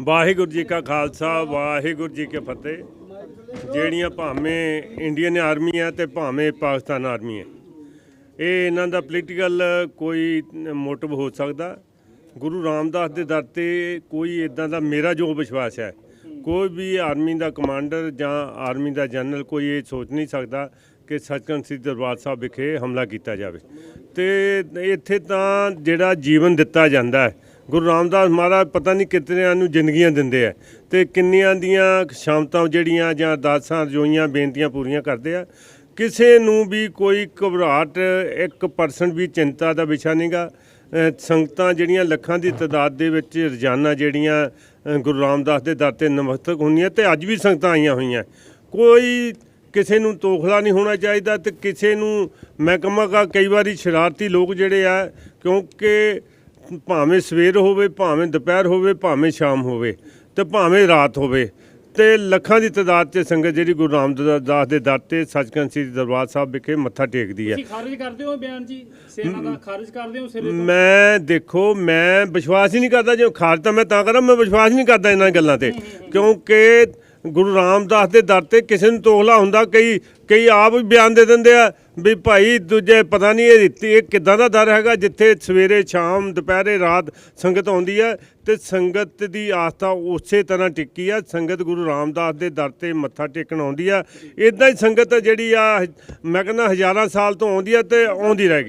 ਵਾਹਿਗੁਰੂ ਜੀ ਕਾ ਖਾਲਸਾ, ਵਾਹਿਗੁਰੂ ਜੀ ਕੀ ਫਤਿਹ। ਜਿਹੜੀਆਂ ਭਾਵੇਂ ਇੰਡੀਅਨ ਆਰਮੀ ਹੈ ਤੇ ਭਾਵੇਂ ਪਾਕਿਸਤਾਨ ਆਰਮੀ ਹੈ। ਇਹ ਇਹਨਾਂ ਦਾ ਪੋਲੀਟੀਕਲ ਕੋਈ ਮੋਟਿਵ ਹੋ ਸਕਦਾ। ਗੁਰੂ ਰਾਮਦਾਸ ਦੇ ਦਰ ਤੇ ਕੋਈ ਇਦਾਂ ਦਾ ਮੇਰਾ ਜੋ ਵਿਸ਼ਵਾਸ ਹੈ, ਕੋਈ ਵੀ ਆਰਮੀ ਦਾ ਕਮਾਂਡਰ ਜਾਂ ਆਰਮੀ ਦਾ ਜਨਰਲ ਕੋਈ ਇਹ ਸੋਚ ਨਹੀਂ ਸਕਦਾ ਕਿ ਸੱਚਖੰਡ ਸ੍ਰੀ ਦਰਬਾਰ ਸਾਹਿਬ ਵਿਖੇ ਹਮਲਾ ਕੀਤਾ ਜਾਵੇ। ਤੇ ਇੱਥੇ ਤਾਂ ਜਿਹੜਾ ਜੀਵਨ ਦਿੱਤਾ ਜਾਂਦਾ ਹੈ ਗੁਰੂ ਰਾਮਦਾਸ ਮਹਾਰਾਜ ਪਤਾ ਨਹੀਂ ਕਿਤਨਿਆਂ ਨੂੰ ਜ਼ਿੰਦਗੀਆਂ ਦਿੰਦੇ ਆ ਤੇ ਕਿੰਨੀਆਂ ਦੀਆਂ ਸ਼ਾਮਤਾਂ ਜਿਹੜੀਆਂ ਜਾਂ ਦਾਸਾਂ ਰਜੋਈਆਂ ਬੇਨਤੀਆਂ ਪੂਰੀਆਂ ਕਰਦੇ ਆ। ਕਿਸੇ ਨੂੰ ਵੀ ਕੋਈ ਘਬਰਾਹਟ 1% ਵੀ ਚਿੰਤਾ ਦਾ ਵਿਸ਼ਾ ਨਹੀਂਗਾ। ਸੰਗਤਾਂ ਜਿਹੜੀਆਂ ਲੱਖਾਂ ਦੀ ਤਾਦਾਦ ਦੇ ਵਿੱਚ ਰੋਜ਼ਾਨਾ ਜਿਹੜੀਆਂ ਗੁਰੂ ਰਾਮਦਾਸ ਦੇ ਦਰ ਤੇ ਨਮਸਤਕ ਹੁੰਦੀਆਂ ਤੇ ਅੱਜ ਵੀ ਸੰਗਤਾਂ ਆਈਆਂ ਹੋਈਆਂ। ਕੋਈ ਕਿਸੇ ਨੂੰ ਤੋਖਲਾ ਨਹੀਂ ਹੋਣਾ ਚਾਹੀਦਾ ਤੇ ਕਿਸੇ ਨੂੰ ਮੈਂ ਕਹਾਂਗਾ ਕਈ ਵਾਰੀ ਸ਼ਰਾਰਤੀ ਲੋਕ ਜਿਹੜੇ ਆ, ਕਿਉਂਕਿ ਭਾਵੇਂ ਸਵੇਰ ਹੋਵੇ ਭਾਵੇਂ ਦੁਪਹਿਰ ਹੋਵੇ ਭਾਵੇਂ ਸ਼ਾਮ ਹੋਵੇ ਤੇ ਭਾਵੇਂ ਰਾਤ ਹੋਵੇ ਤੇ ਲੱਖਾਂ ਦੀ ਤਾਦਾਦ 'ਚ ਸੰਗਤ ਜਿਹੜੀ ਗੁਰੂ ਰਾਮਦਾਸ ਦੇ ਦਰ ਤੇ ਸੱਚਖੰਡ ਸ੍ਰੀ ਦਰਬਾਰ ਸਾਹਿਬ ਵਿਖੇ ਮੱਥਾ ਟੇਕਦੀ ਹੈ। ਤੁਸੀਂ ਖਾਰਜ ਕਰਦੇ ਹੋ ਇਹ ਬਿਆਨ ਜੀ? ਸੇਨਾ ਦਾ ਖਾਰਜ ਕਰਦੇ ਹੋ ਸਿਰੇ ਤੋਂ? ਮੈਂ ਦੇਖੋ ਮੈਂ ਵਿਸ਼ਵਾਸ ਹੀ ਨਹੀਂ ਕਰਦਾ ਜੇ ਖਾਰਜ ਤਾਂ ਮੈਂ ਤਾਂ ਕਰਾਂ ਮੈਂ ਵਿਸ਼ਵਾਸ ਨਹੀਂ ਕਰਦਾ ਇਹਨਾਂ ਗੱਲਾਂ ਤੇ ਕਿਉਂਕਿ ਗੁਰੂ ਰਾਮਦਾਸ ਦੇ ਦਰ ਤੇ ਕਿਸੇ ਨੂੰ ਤੋਖਲਾ ਹੁੰਦਾ, ਕਈ ਕਈ ਆਪ ਵੀ ਬਿਆਨ ਦੇ ਦਿੰਦੇ ਆ ਵੀ ਭਾਈ ਦੂਜੇ ਪਤਾ ਨਹੀਂ ਇਹ ਦਿੱਤੀ ਇਹ ਕਿਦਾਂ ਦਾ ਦਰ ਹੈਗਾ, ਜਿੱਥੇ ਸਵੇਰੇ, ਸ਼ਾਮ, ਦੁਪਹਿਰੇ, ਰਾਤ ਸੰਗਤ ਆਉਂਦੀ ਹੈ ਤੇ ਸੰਗਤ ਦੀ ਆਸਥਾ ਉਸੇ ਤਰ੍ਹਾਂ ਟਿੱਕੀ ਆ, ਸੰਗਤ ਗੁਰੂ ਰਾਮਦਾਸ ਦੇ ਦਰ ਤੇ ਮੱਥਾ ਟੇਕਣ ਆਉਂਦੀ ਆ। ਇਦਾਂ ਹੀ ਸੰਗਤ ਜਿਹੜੀ ਆ, ਮੈਂ ਕਹਿੰਦਾ ਹਜ਼ਾਰਾਂ ਸਾਲ ਤੋਂ ਆਉਂਦੀ ਆ ਤੇ ਆਉਂਦੀ ਰਹਿ ਗਈ।